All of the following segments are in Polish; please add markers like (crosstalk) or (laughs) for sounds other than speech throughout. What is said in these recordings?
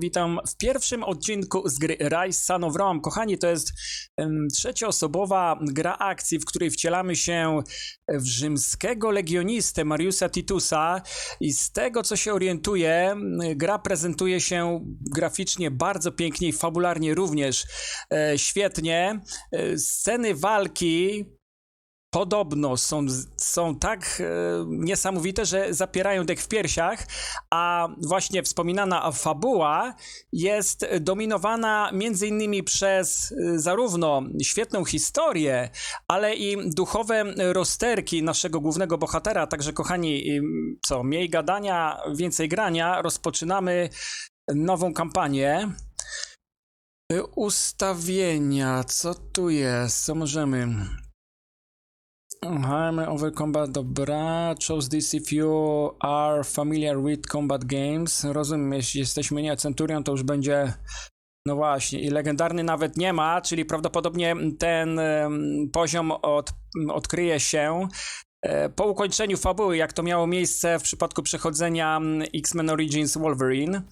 witam w pierwszym odcinku z gry Rise Son of Rome. Kochani, to jest em, trzecioosobowa gra akcji, w której wcielamy się w rzymskiego legionistę Mariusa Titusa i z tego, co się orientuję, gra prezentuje się graficznie bardzo pięknie i fabularnie również e, świetnie. E, sceny walki podobno są, są tak e, niesamowite, że zapierają dech w piersiach, a właśnie wspominana fabuła jest dominowana między innymi przez e, zarówno świetną historię, ale i duchowe rozterki naszego głównego bohatera. Także kochani, co, mniej gadania, więcej grania. Rozpoczynamy nową kampanię. E, Ustawienia, co tu jest? Co możemy? Hammer over combat, dobra. Chose this if you are familiar with combat games. Rozumiem, jeśli jesteśmy nie Centurion, to już będzie. No właśnie, i legendarny nawet nie ma, czyli prawdopodobnie ten em, poziom od, odkryje się e, po ukończeniu fabuły, jak to miało miejsce w przypadku przechodzenia mm, X-Men Origins Wolverine.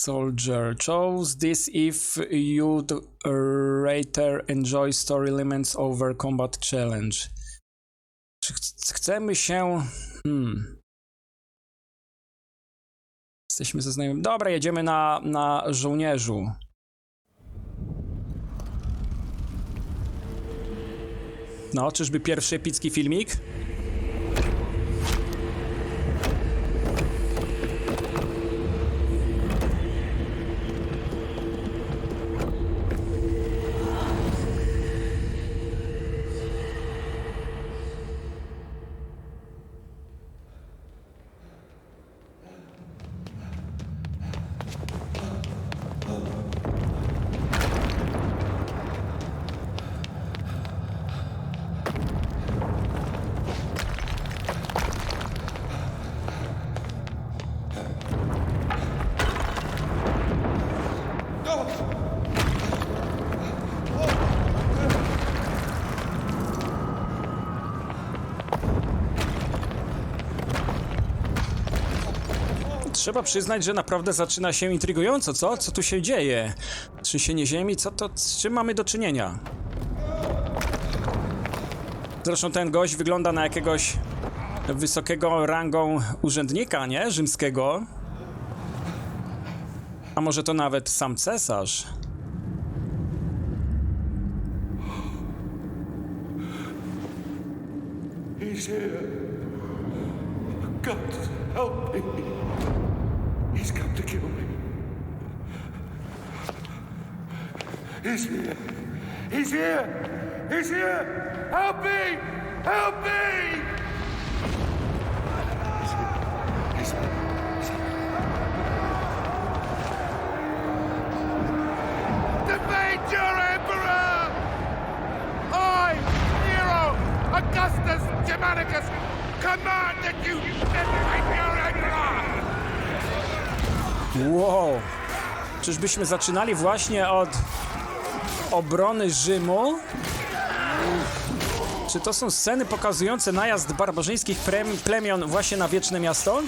Soldier chose this if you'd rather enjoy story elements over combat challenge. Czy ch- chcemy się. Hmm. Jesteśmy ze znajomym. Dobra, jedziemy na, na żołnierzu. No, czyżby pierwszy epicki filmik? Trzeba przyznać, że naprawdę zaczyna się intrygująco, co? Co tu się dzieje? Trzęsienie ziemi? Co to? Z czym mamy do czynienia? Zresztą ten gość wygląda na jakiegoś wysokiego rangą urzędnika, nie? Rzymskiego. A może to nawet sam cesarz? He's here. God help me. He's come to kill me. He's here. He's here. He's here. Help me. Help me. He's here. He's here. He's here. Defend your emperor! I, Nero, Augustus Germanicus, command that you defend your emperor! Wow! Czyżbyśmy zaczynali właśnie od obrony Rzymu? Czy to są sceny pokazujące najazd barbarzyńskich plemion właśnie na Wieczne Miasto?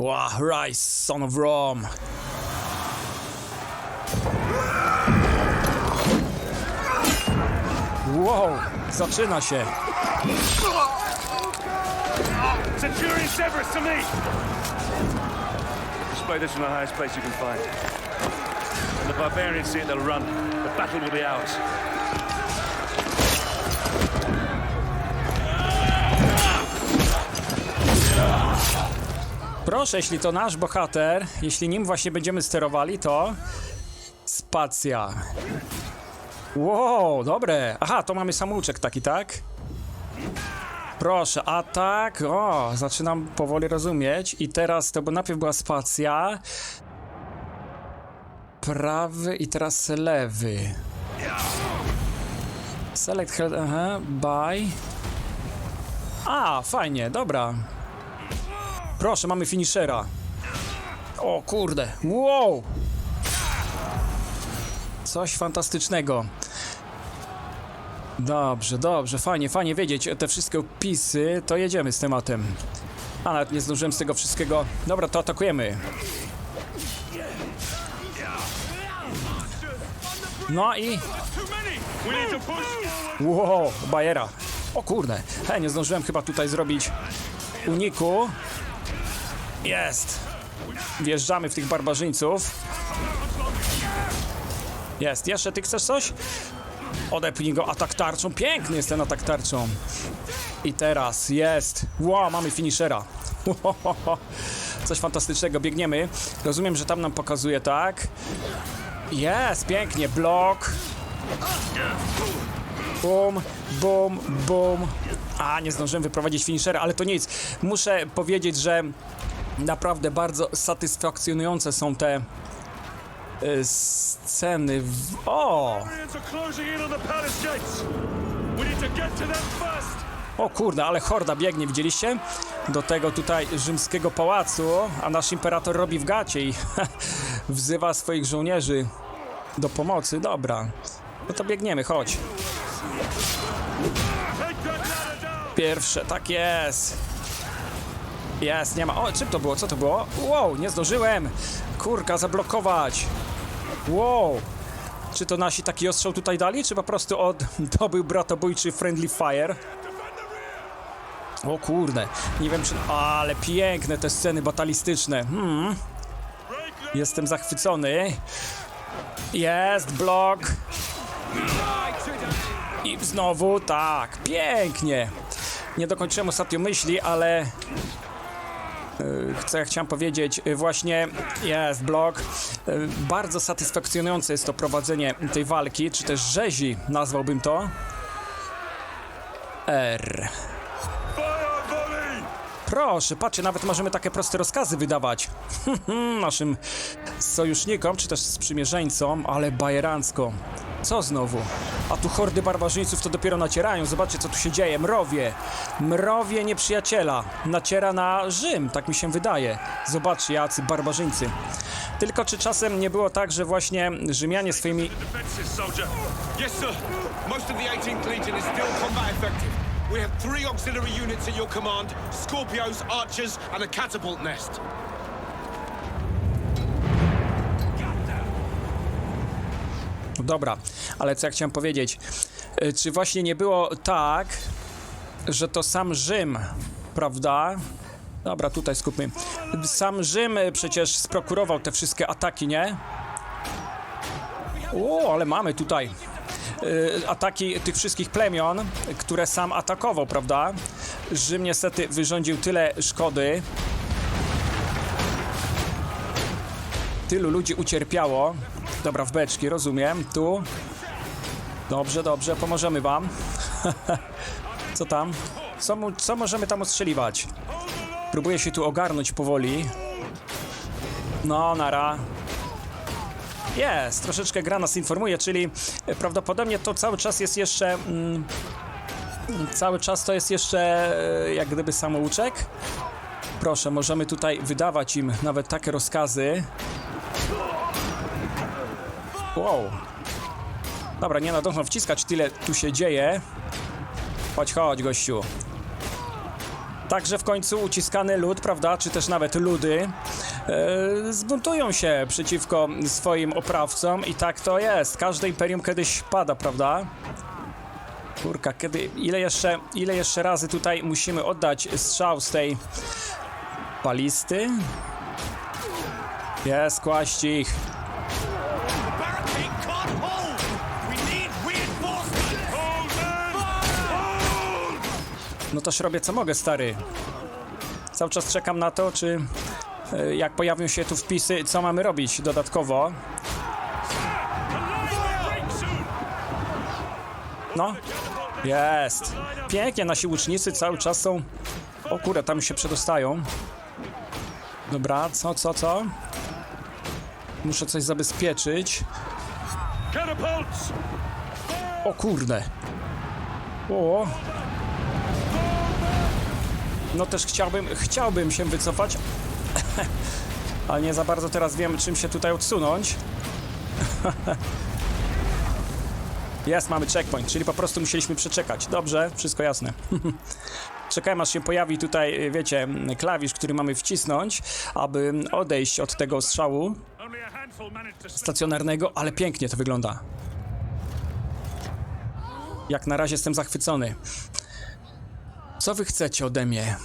Wow, Rise, son of Rome. Wow, zaczyna się. Centurion Severus to me! Display this from the highest place you can find. When the barbarians see it, they'll run. The battle will be ours. Proszę, jeśli to nasz bohater, jeśli nim właśnie będziemy sterowali, to spacja. Wow, dobre. Aha, to mamy samouczek taki, tak? Proszę, atak. O, zaczynam powoli rozumieć. I teraz to, bo najpierw była spacja. Prawy i teraz lewy. Select head, aha, buy. A, fajnie, dobra. Proszę, mamy finishera. O kurde, wow! Coś fantastycznego. Dobrze, dobrze, fajnie, fajnie wiedzieć te wszystkie opisy, to jedziemy z tematem. A nawet nie zdążyłem z tego wszystkiego. Dobra, to atakujemy. No i. Wow, bajera. O kurde, he, nie zdążyłem chyba tutaj zrobić uniku. Jest. Wjeżdżamy w tych barbarzyńców. Jest, jeszcze ty chcesz coś? Odepnij go atak tarczą. Piękny jest ten atak tarczą. I teraz jest. Wow, mamy finishera. (laughs) Coś fantastycznego, biegniemy. Rozumiem, że tam nam pokazuje, tak? Jest, pięknie, blok. Bum, bum, bum. A, nie zdążyłem wyprowadzić finishera, ale to nic. Muszę powiedzieć, że naprawdę bardzo satysfakcjonujące są te y, sceny. W... O! O kurde, ale horda biegnie, widzieliście? Do tego tutaj rzymskiego pałacu, a nasz imperator robi w gacie i (laughs) wzywa swoich żołnierzy do pomocy. Dobra, no to biegniemy, chodź. Pierwsze, tak jest. Jest, nie ma. O, czym to było? Co to było? Wow, nie zdążyłem. Kurka, zablokować. Wow. Czy to nasi taki ostrzał tutaj dali, czy po prostu od (laughs) to był bratobójczy Friendly Fire? O kurde, nie wiem czy... Ale piękne te sceny batalistyczne. Hmm, jestem zachwycony. Jest, blok. I znowu, tak, pięknie. Nie dokończyłem ostatnio myśli, ale chcę, chciałem powiedzieć, yy, właśnie jest blok. Yy, bardzo satysfakcjonujące jest to prowadzenie tej walki, czy też rzezi, nazwałbym to. R. Proszę, patrzcie, nawet możemy takie proste rozkazy wydawać (laughs) naszym sojusznikom, czy też sprzymierzeńcom, ale bajerancko. Co znowu? A tu hordy barbarzyńców to dopiero nacierają. Zobaczcie, co tu się dzieje. Mrowie. Mrowie nieprzyjaciela. Naciera na Rzym, tak mi się wydaje. Zobaczcie, jacy barbarzyńcy. Tylko czy czasem nie było tak, że właśnie Rzymianie swoimi Defenses, soldier. Yes, sir. Most of the 18th Legion is still combat effective. We have three auxiliary units at your command Scorpios, Archers, and a catapult nest. Dobra, ale co ja chciałem powiedzieć? Y, Czy właśnie nie było tak, że to sam Rzym, prawda? Dobra, tutaj skupmy. Sam Rzym y, przecież sprokurował te wszystkie ataki, nie? O, ale mamy tutaj y, ataki tych wszystkich plemion, które sam atakował, prawda? Rzym niestety wyrządził tyle szkody. Tylu ludzi ucierpiało. Dobra, w beczki, rozumiem. Tu. Dobrze, dobrze, pomożemy wam. (laughs) co tam? Co, co możemy tam ostrzeliwać? Próbuję się tu ogarnąć powoli. No, nara. Jest, troszeczkę gra nas informuje, czyli prawdopodobnie to cały czas jest jeszcze. Mm, cały czas to jest jeszcze e, jak gdyby samouczek. Proszę, możemy tutaj wydawać im nawet takie rozkazy. Wow. Dobra, nie nadążam wciskać, tyle tu się dzieje. Chodź, chodź, gościu. Także w końcu uciskany lud, prawda, czy też nawet ludy e, zbuntują się przeciwko swoim oprawcom i tak to jest. Każde imperium kiedyś pada, prawda? Kurka, kiedy, ile jeszcze, ile jeszcze razy tutaj musimy oddać strzał z tej palisty? Jest, kłaść ich. No toż robię co mogę, stary. Cały czas czekam na to, czy e, jak pojawią się tu wpisy, co mamy robić dodatkowo. No, jest. Pięknie, nasi łucznicy cały czas są... O kurde, tam się przedostają. Dobra, co, co, co? Muszę coś zabezpieczyć. O kurde. O. No też chciałbym, chciałbym się wycofać, (laughs) ale nie za bardzo teraz wiem, czym się tutaj odsunąć. (laughs) Jest, mamy checkpoint, czyli po prostu musieliśmy przeczekać. Dobrze, wszystko jasne. (laughs) Czekałem aż się pojawi tutaj, wiecie, klawisz, który mamy wcisnąć, aby odejść od tego strzału stacjonarnego, ale pięknie to wygląda. Jak na razie jestem zachwycony. Co wy chcecie ode mnie?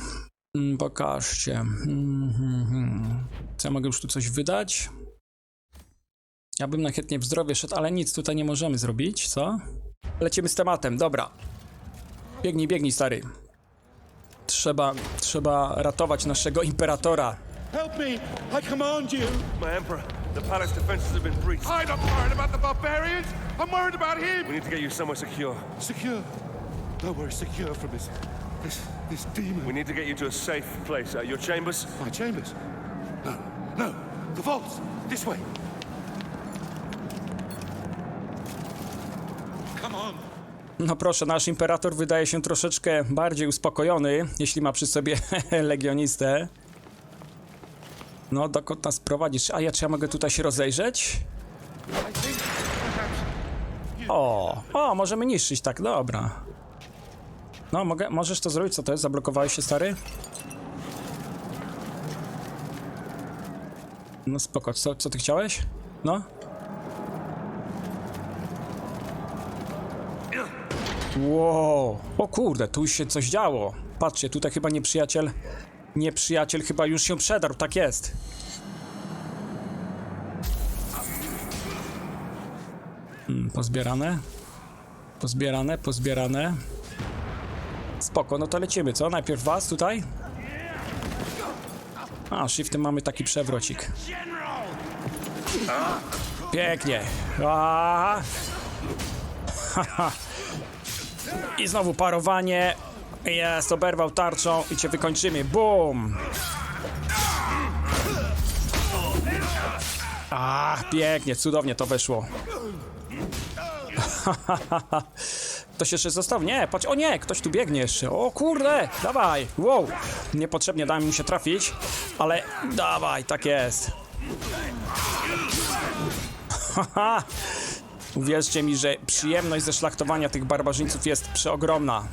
Mm, Pokażcie. Mm, hmm, hmm. Co ja mogę już tu coś wydać? Ja bym na chętnie w zdrowie szedł, ale nic tutaj nie możemy zrobić, co? Lecimy z tematem, dobra. Biegnij, biegnij, stary. Trzeba, trzeba ratować naszego imperatora. Help me! I command you! My Emperor, the palace defenses have been breached. I'm not worried about the barbarians! I'm worried about him! We need to get you somewhere secure. Secure. Nowhere secure from this. This. this demon. We need to get you to a safe place. Uh, your chambers? My chambers? No, no. The vaults! This way! Come on! No proszę, nasz imperator wydaje się troszeczkę bardziej uspokojony, jeśli ma przy sobie (laughs) legionistę. No, dokąd nas prowadzisz? A ja czy ja mogę tutaj się rozejrzeć? O, o, możemy niszczyć, tak, dobra. No, mogę, możesz to zrobić, co to jest? Zablokowałeś się, stary? No spoko, co, co ty chciałeś? No? Wow, o kurde, tu się coś działo. Patrzcie, tutaj chyba nieprzyjaciel, nieprzyjaciel chyba już się przedarł, tak jest. Hmm, pozbierane. Pozbierane, pozbierane. Spoko, no to lecimy, co? Najpierw was tutaj? A, shiftem mamy taki przewrocik. Pięknie. A. I znowu parowanie. Jest, oberwał tarczą i cię wykończymy. Boom! Ach, pięknie, cudownie to weszło. Ktoś jeszcze został? Nie, patrz, o nie, ktoś tu biegnie jeszcze. O kurde, dawaj, wow. Niepotrzebnie dałem mu się trafić, ale dawaj, tak jest. Haha. Uwierzcie mi, że przyjemność ze szlachtowania tych barbarzyńców jest przeogromna.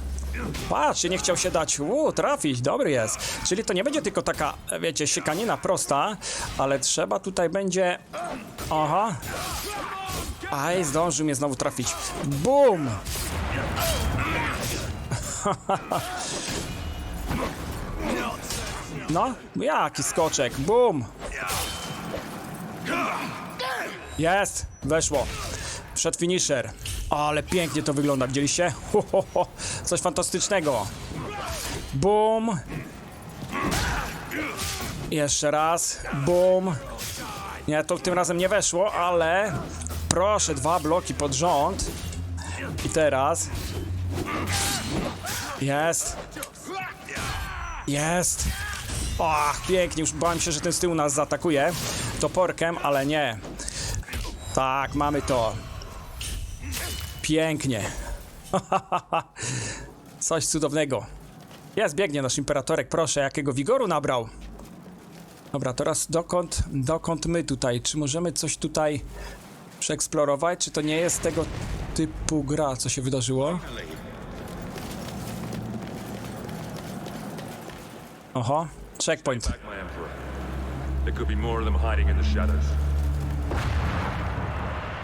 Patrzcie, nie chciał się dać. Uuu, trafić, dobry jest. Czyli to nie będzie tylko taka, wiecie, siekanina prosta, ale trzeba tutaj będzie... Aha. Aj, zdążył mnie znowu trafić. Bum! (laughs) No, jaki skoczek. Bum! Jest, weszło. Przed finisher. Ale pięknie to wygląda, widzieliście? Ho, ho, ho. Coś fantastycznego. Bum. Jeszcze raz. Bum. Nie, to tym razem nie weszło, ale proszę, dwa bloki pod rząd. I teraz. Jest. Jest. Ach, pięknie, już bałem się, że ten z tyłu nas zaatakuje toporkiem, ale nie. Tak, mamy to. Pięknie. (laughs) Coś cudownego. Jest, biegnie nasz imperatorek, proszę, jakiego wigoru nabrał. Dobra, teraz dokąd, dokąd my tutaj? Czy możemy coś tutaj przeeksplorować? Czy to nie jest tego typu gra, co się wydarzyło? Oho, checkpoint. Shadows.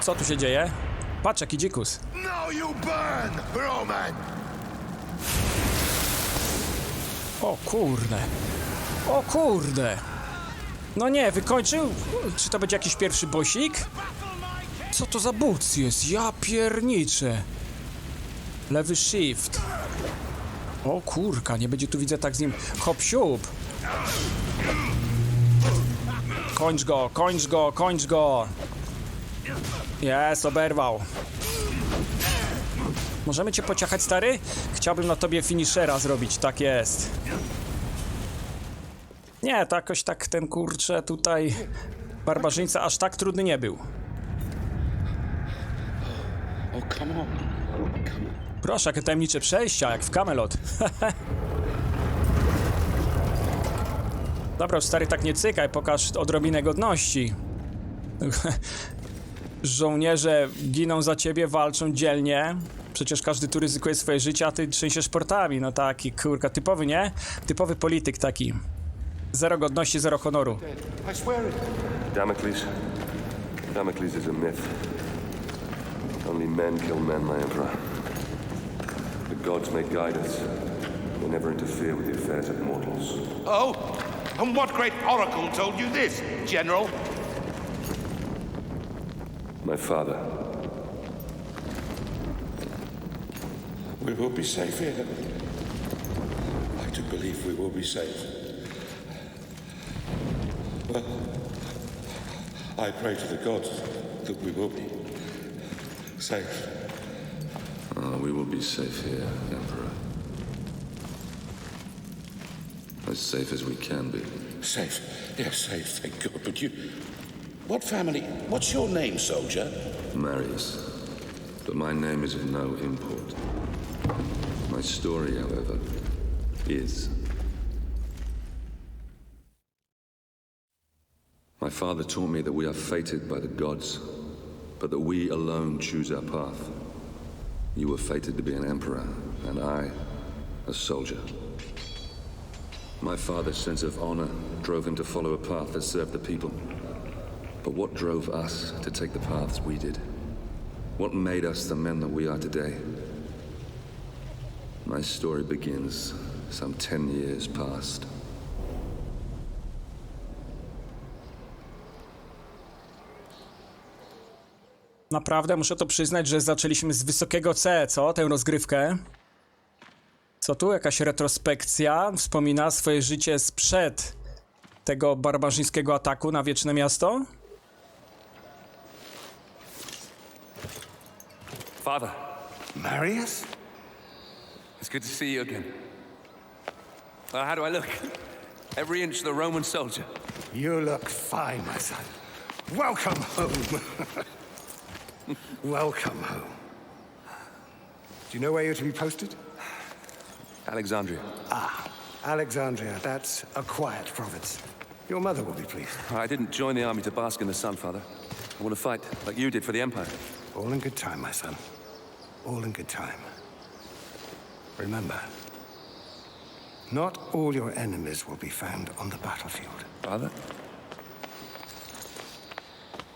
Co tu się dzieje? Patrz, jaki dzikus. Now you burn, Roman! O kurde. O kurde. No nie, wykończył? Czy to będzie jakiś pierwszy bosik? Co to za buc jest? Ja pierniczę. Lewy shift. O kurka, nie będzie tu widzę tak z nim hop siup. Kończ go, kończ go, kończ go. Jest, oberwał. Możemy cię pociachać, stary? Chciałbym na tobie finishera zrobić, tak jest. Nie, to jakoś tak ten kurczę tutaj barbarzyńca aż tak trudny nie był. Proszę, jakie tajemnicze przejścia, jak w Camelot. (laughs) Dobra, stary, tak nie cykaj, pokaż odrobinę godności. (laughs) Żołnierze giną za ciebie, walczą dzielnie, Przecież każdy tu ryzykuje swoje życie, a ty trzęsiesz portami. No taki, kurka, typowy, nie? Typowy polityk taki. Zero godności, zero honoru. I swear it. Damocles? Damocles is a myth. Only men kill men, my emperor. The gods may guide us. They never interfere with the affairs of mortals. Oh, and what great oracle told you this, General? My father. We will be safe here. I do believe we will be safe. Well, I pray to the gods that we will be safe. Oh, we will be safe here, Emperor. As safe as we can be. Safe. Yes, safe, thank God. But you. What family? What's your name, soldier? Marius. But my name is of no import. My story, however, is. My father taught me that we are fated by the gods, but that we alone choose our path. You were fated to be an emperor, and I, a soldier. My father's sense of honor drove him to follow a path that served the people. But what drove us to take the paths we did? What made us the men that we are today? My story begins some ten years past. Naprawdę muszę to przyznać, że zaczęliśmy z wysokiego C, co? Tę rozgrywkę. Co tu? Jakaś retrospekcja. Wspomina swoje życie sprzed tego barbarzyńskiego ataku na wieczne miasto. Father, Marius? it's good to see you again. Uh, how do I look? Every inch the Roman soldier. You look fine, my son. Welcome home. (laughs) Welcome home. Do you know where you're to be posted? Alexandria. Ah, Alexandria, that's a quiet province. Your mother will be pleased. I didn't join the army to bask in the sun, Father. I want to fight like you did for the Empire. All in good time, my son. All in good time. Remember, not all your enemies will be found on the battlefield. Father?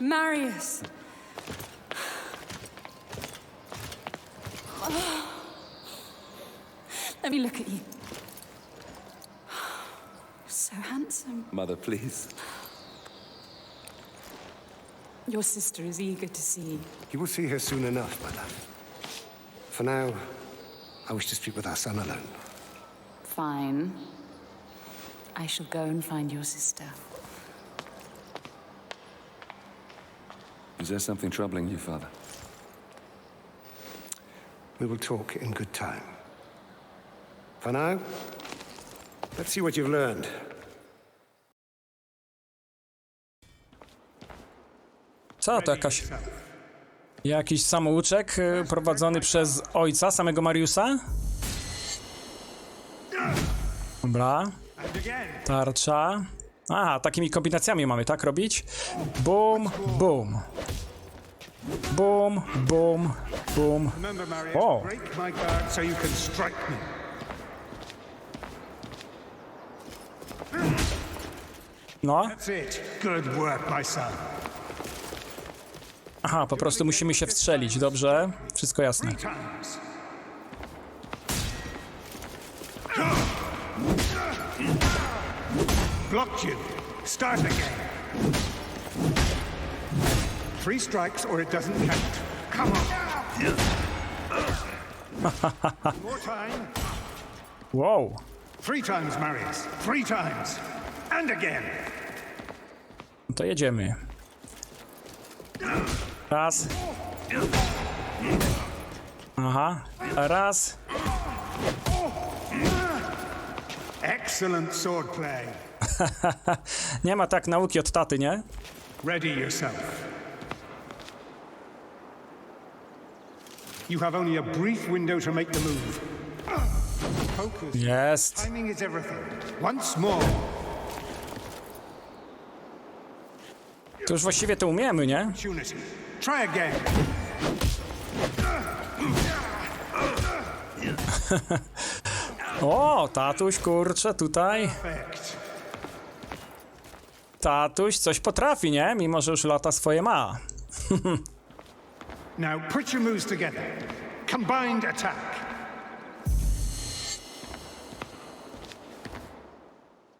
Marius! Let me look at you. So handsome. Mother, please. Your sister is eager to see you. You will see her soon enough, my love. For now, I wish to speak with our son alone. Fine. I shall go and find your sister. Is there something troubling you, Father? We will talk in good time. For now, let's see what you've learned. Co to jakaś... Jakiś samouczek y, prowadzony przez ojca, samego Mariusa? Dobra. Tarcza. Aha, takimi kombinacjami mamy, tak robić? Guard so you can strike me. No. That's it. Good work, my son. Aha, po prostu musimy się wstrzelić, dobrze? Wszystko jasne. Times. Blocked you. Start again. Three strikes or it doesn't count. Come on. More time. Wow. Three times, Marius. Three times. And again. To jedziemy. Raz. Aha. Raz. Excellent swordplay. (laughs) Nie ma tak nauki od taty, nie? Ready yourself. You have only a brief window to make the move. Focus. Jest. Timing is everything. Once more. To już właściwie to umiemy, nie? Try again. (laughs) o, tatuś, kurczę, tutaj. Tatuś coś potrafi, nie? Mimo, że już lata swoje ma. (laughs) Now put your moves together. Combined attack.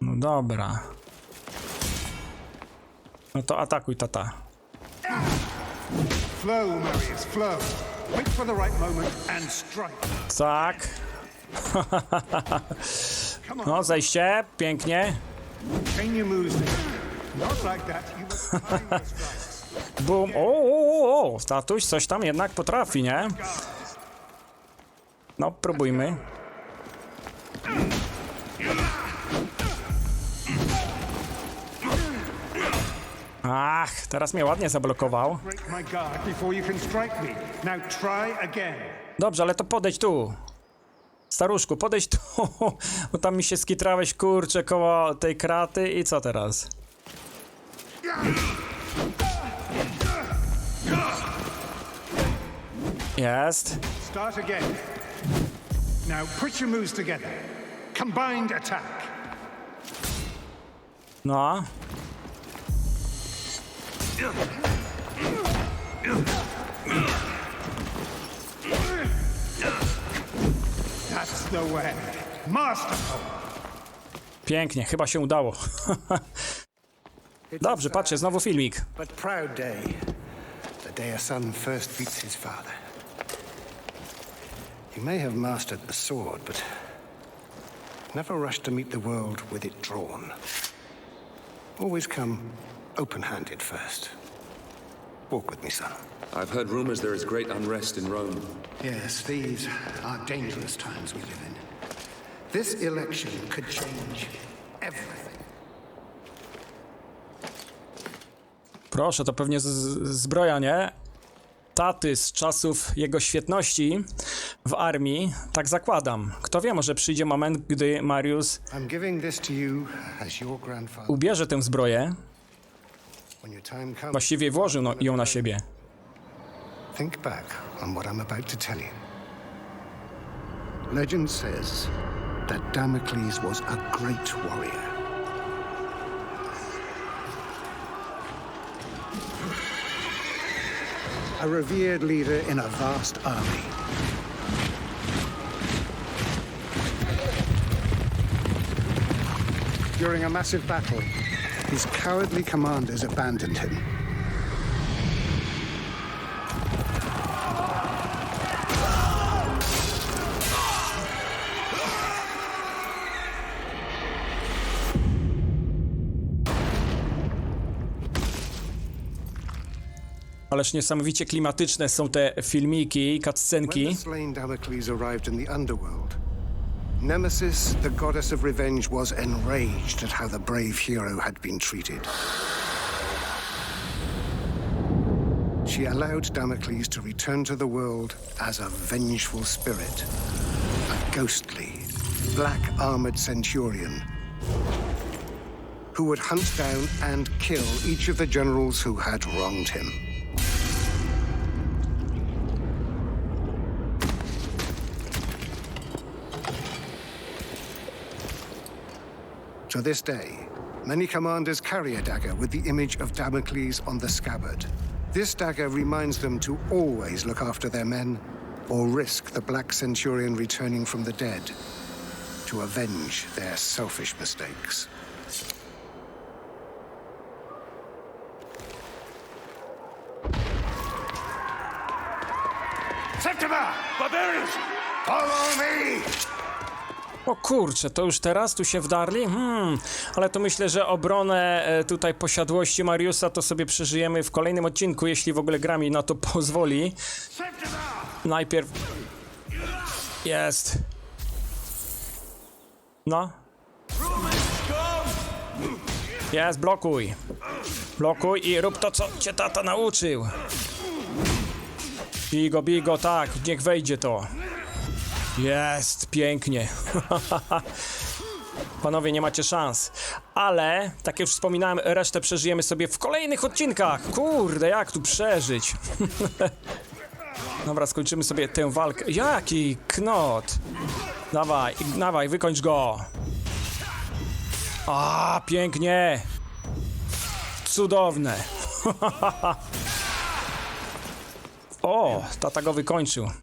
No dobra. No to atakuj, tata. Flow, Marius, flow. Wait for the right moment and strike. Tak. (laughs) No, zejście, pięknie. (laughs) Bum. O, o, o, o, tatuś coś tam jednak potrafi, nie? No, próbujmy. Ach, teraz mnie ładnie zablokował. Dobrze, ale to podejdź tu. Staruszku, podejdź tu, (laughs) bo tam mi się skitrałeś, kurczę, koło tej kraty i co teraz? Jest. Start again. Now put your moves together. Combined attack. No. Pięknie, chyba się udało. Dobrze, patrzcie, znowu filmik. But proud day. The day a son first meets his father. You may have mastered the sword, but never rush to meet the world with it drawn. Always come open handed first. Walk with me, son. I've heard rumors there is great unrest in Rome. Yes, these are dangerous times we live in. This election could change everything. Proszę, to pewnie zbroja, nie? Taty z czasów jego świetności w armii, tak zakładam. Kto wie, może przyjdzie moment, gdy Marius I'm giving this to you as your grandfather. ubierze tę zbroję, właściwie włożył no, ją na siebie. think back on what I'm about to tell you. Legend says that Damocles was a great warrior. A revered leader in a vast army. During a massive battle, his cowardly commanders abandoned him. Ależ niesamowicie klimatyczne są te filmiki, When cutscenki. the slain Damocles arrived in the underworld, Nemesis, the goddess of revenge, was enraged at how the brave hero had been treated. She allowed Damocles to return to the world as a vengeful spirit, a ghostly, black armored centurion who would hunt down and kill each of the generals who had wronged him. To this day, many commanders carry a dagger with the image of Damocles on the scabbard. This dagger reminds them to always look after their men or risk the Black Centurion returning from the dead to avenge their selfish mistakes. O kurczę, to już teraz tu się wdarli? Hmm, ale to myślę, że obronę e, tutaj posiadłości Mariusa to sobie przeżyjemy w kolejnym odcinku, jeśli w ogóle gra mi na to pozwoli. Najpierw... Jest. No. Jest, blokuj. Blokuj i rób to, co cię tata nauczył. Bigo, bigo, tak, niech wejdzie to. Jest, pięknie. (laughs) Panowie, nie macie szans. Ale, tak jak już wspominałem, resztę przeżyjemy sobie w kolejnych odcinkach. Kurde, jak tu przeżyć? (laughs) Dobra, skończymy sobie tę walkę. Jaki knot! Dawaj, dawaj, wykończ go! A, pięknie! Cudowne! (laughs) o, tata go wykończył.